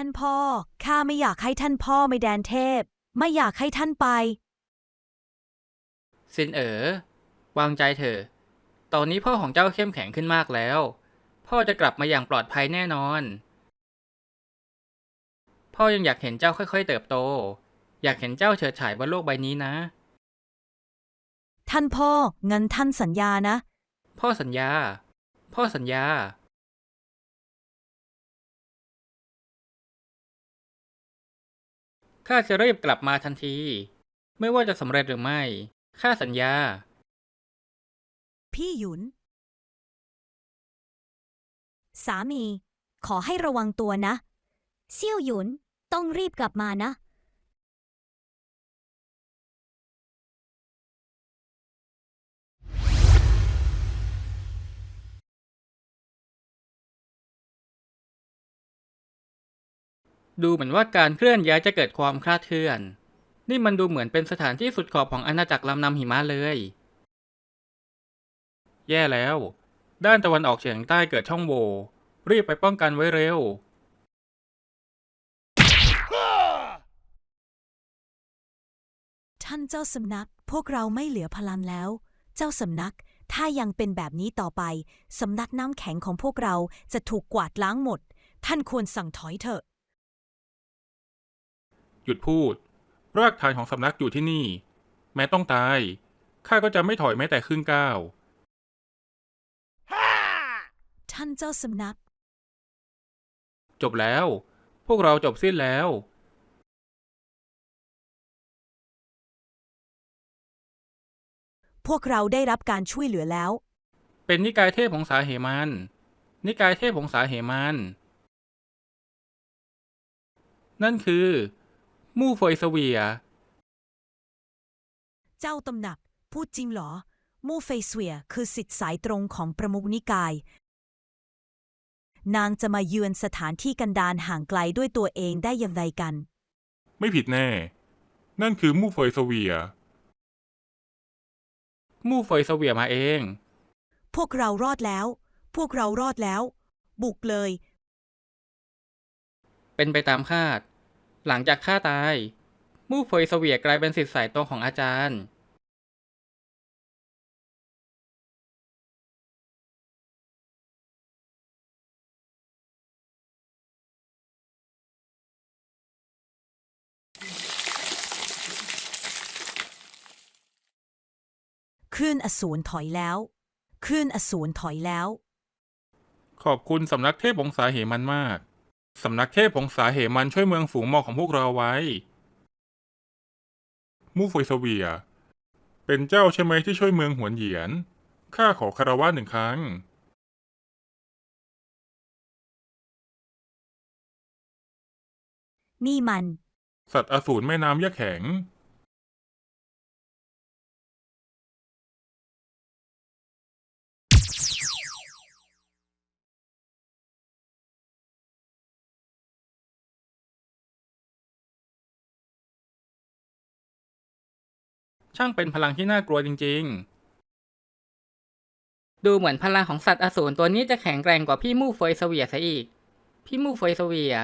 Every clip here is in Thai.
ท่านพ่อ ข้าไม่อยากให้ท่านพ่อไม่แดนเทพ ไม่อยากให้ท่านไป ซินเอ๋อวางใจเถอะ ตอนนี้พ่อของเจ้าเข้มแข็งขึ้นมากแล้ว พ่อจะกลับมาอย่างปลอดภัยแน่นอน พ่อยังอยากเห็นเจ้าค่อย ๆ เติบโต อยากเห็นเจ้าเฉิดฉายบนโลกใบนี้นะ ท่านพ่อเงินท่านสัญญานะ พ่อสัญญา พ่อสัญญา ข้าจะรีบกลับมาทันที ไม่ว่าจะสำเร็จหรือไม่ ข้าสัญญา พี่หยุน สามี ขอให้ระวังตัวนะ เซี่ยวหยุนต้องรีบกลับมานะ ดูเหมือนว่าการเคลื่อนย้ายจะเกิดความคลาดเคลื่อน นี่มันดูเหมือนเป็นสถานที่สุดขอบของอาณาจักรลำนำหิมะเลย แย่แล้ว ด้านตะวันออกเฉียงใต้เกิดช่องโหว่รีบไปป้องกันไว้เร็ว ท่านเจ้าสำนักพวกเราไม่เหลือพลังแล้ว เจ้าสำนักถ้ายังเป็นแบบนี้ต่อไปสำนักน้ำแข็งของพวกเราจะถูกกวาดล้างหมด ท่านควรสั่งถอยเถอะ หยุดพูด รากฐานของสำนักอยู่ที่นี่ แม้ต้องตาย ข้าก็จะไม่ถอยแม้แต่ครึ่งก้าว ท่านเจ้าสำนัก จบแล้ว พวกเราจบสิ้นแล้ว พวกเราได้รับการช่วยเหลือแล้ว เป็นนิกายเทพของสาเหมัน นิกายเทพของสาเหมัน นั่นคือ มู่เฟยเสวีย เจ้าตำหนัก พูดจริงเหรอ มูเฟยเสวียคือสิทธิ์สายตรงของประมุขนิกาย นางจะมาเยือนสถานที่กันดารห่างไกลด้วยตัวเองได้อย่างไรกัน ไม่ผิดแน่ นั่นคือมู่เฟยสเวีย มู่เฟยเสวียมาเอง พวกเรารอดแล้ว พวกเรารอดแล้ว บุกเลย เป็นไปตามคาด หลังจากข้าตาย มู่เฟยเสวียกลายเป็นสิทธิ์สายตรงของอาจารย์คลื่นอสูรถอยแล้ว คลื่นอสูรถอยแล้ว ขอบคุณสำนักเทพองศาเหมันมาก สำนักเทพองศาเหมันช่วยเมืองฝูงหมอกของพวกเราไว้ มู่เฟยสเวีย เป็นเจ้าใช่ไหมที่ช่วยเมืองหวนเหยียน ข้าขอคารวะหนึ่งครั้ง นี่มัน สัตว์อสูรแม่น้ำยะแข็ง ช่างเป็นพลังที่น่ากลัวจริง ๆ ดูเหมือนพลังของสัตว์อสูรตัวนี้จะแข็งแกร่งกว่าพี่มู่เฟยเสวียซะอีก พี่มู่เฟยเสวีย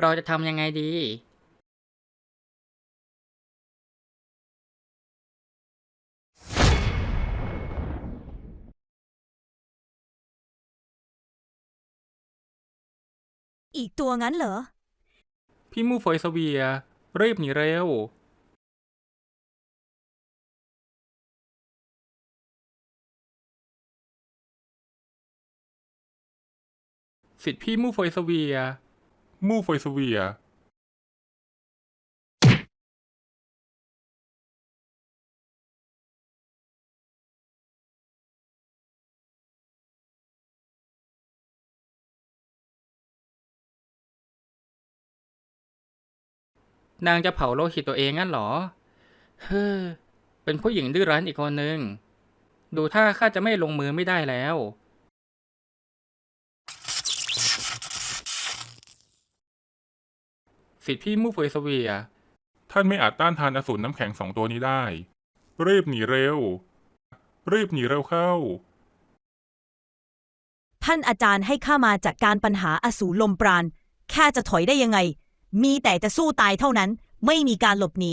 เราจะทำยังไงดี อีกตัวงั้นเหรอ พี่มู่เฟยเสวีย รีบหนีเร็ว สิทธิพี่มู่เฟยเสวีย มู่เฟยสเวีย นางจะเผาโลหิตตัวเองงั้นเหรอ เฮ้อ เป็นผู้หญิงดื้อรั้นอีกคนหนึ่งดูท่าข้าจะไม่ลงมือไม่ได้แล้ว สิทธิพี่มู่เฟยเสวีย ท่านไม่อาจต้านทานอสูรน้ำแข็งสองตัวนี้ได้ รีบหนีเร็ว รีบหนีเร็วเข้า ท่านอาจารย์ให้ข้ามาจัดการปัญหาอสูรลมปราณแค่จะถอยได้ยังไง มีแต่จะสู้ตายเท่านั้น ไม่มีการหลบหนี